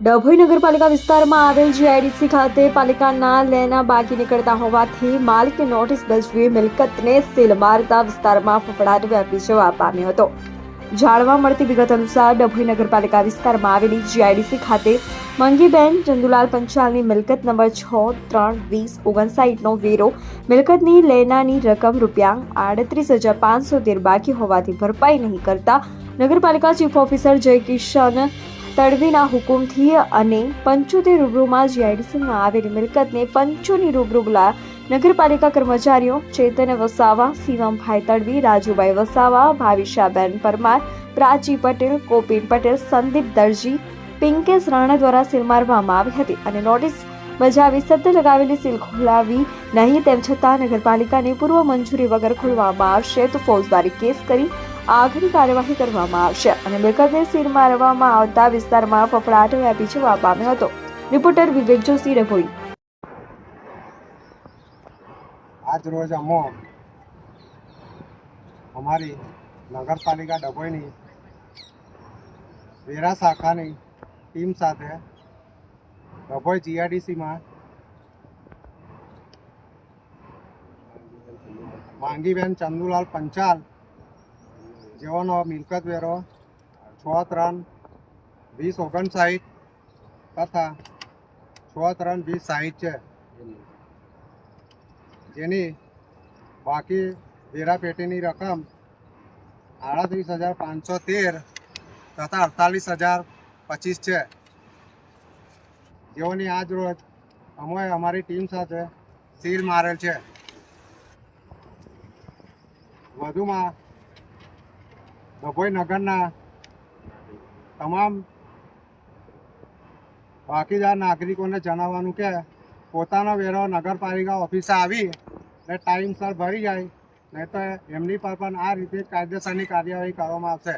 ડભોઈ નગરપાલિકા વિસ્તારમાં આવેલ જીઆઈડીસી ખાતે પાલિકાના લેના બાકી નીકળતા હોવાથી માલિકે નોટિસ બજવી મિલકતને સીલ મારતા વિસ્તારમાં ફફડાટ વ્યાપી જવા પામ્યો હતો. જાણવા મળતી વિગત અનુસાર ડભોઈ નગરપાલિકા વિસ્તારમાં આવેલી જીઆઈડીસી ખાતે મંગીબેન ચંદુલાલ પંચાલની મિલકત નંબર છ, ત્રણ, વીસ, ઓગણસાઠનો વેરો મિલકતની લેનાની રકમ રૂપિયા આડત્રીસ હજાર પાંચસો તેર બાકી હોવાથી ભરપાઈ નહીં કરતા નગરપાલિકા ચીફ ઓફિસર જયકિશન તડવીના હુકુમથી અને પંચોતેર રૂબરૂમાં જીઆઈડીસીમાં આવેલી મિલકતને પંચોની રૂબરૂ નગરપાલિકા કર્મચારીઓ ચેતન વસાવા, શિવમભાઈ તડવી, રાજુભાઈ વસાવા, ભાવિશાબેન પરમાર, પ્રાચી પટેલ, કોપીન પટેલ, સંદીપ દરજી, પિંકેશ રાણા દ્વારા સીલ મારવામાં આવી હતી અને નોટિસ બજાવી સત્ય લગાવેલી સીલ ખોલાવી નહીં તેમ છતાં નગરપાલિકાને પૂર્વ મંજૂરી વગર ખોલવામાં આવશે તો ફોજદારી કેસ કરી આગળની કાર્યવાહી કરવામાં આવશે અને મિલકતને સીલ મારવામાં આવતા વિસ્તારમાં ફફડાટ વ્યાપી જવા પામ્યો હતો. રિપોર્ટર વિવેક જોશી રભોઈ આજ રોજ અમો અમારી નગરપાલિકા ડભોઈની વેરા શાખાની ટીમ સાથે ડભોઈ જીઆરડીસીમાં માંગીબેન ચંદુલાલ પંચાલ જેઓનો મિલકત વેરો છ ત્રણ વીસ ઓગણસાઠ તથા છ ત્રણ વીસ સાઠ છે. જેની બાકી વેરાપેટીની રકમ આડત્રીસ હજાર પાંચસો તેર તથા અડતાલીસ હજાર પચીસ છે. જેઓની આજ રોજ અમે અમારી ટીમ સાથે સીલ મારેલ છે. વધુમાં ડભોઈ નગરના તમામ બાકીદાર નાગરિકોને જણાવવાનું કે પોતાનો વેરો નગરપાલિકા ઓફિસે આવી ને ટાઈમસર ભરી જાય નહીં તો એમની પર પણ આ રીતે કાયદેસરની કાર્યવાહી કરવામાં આવશે.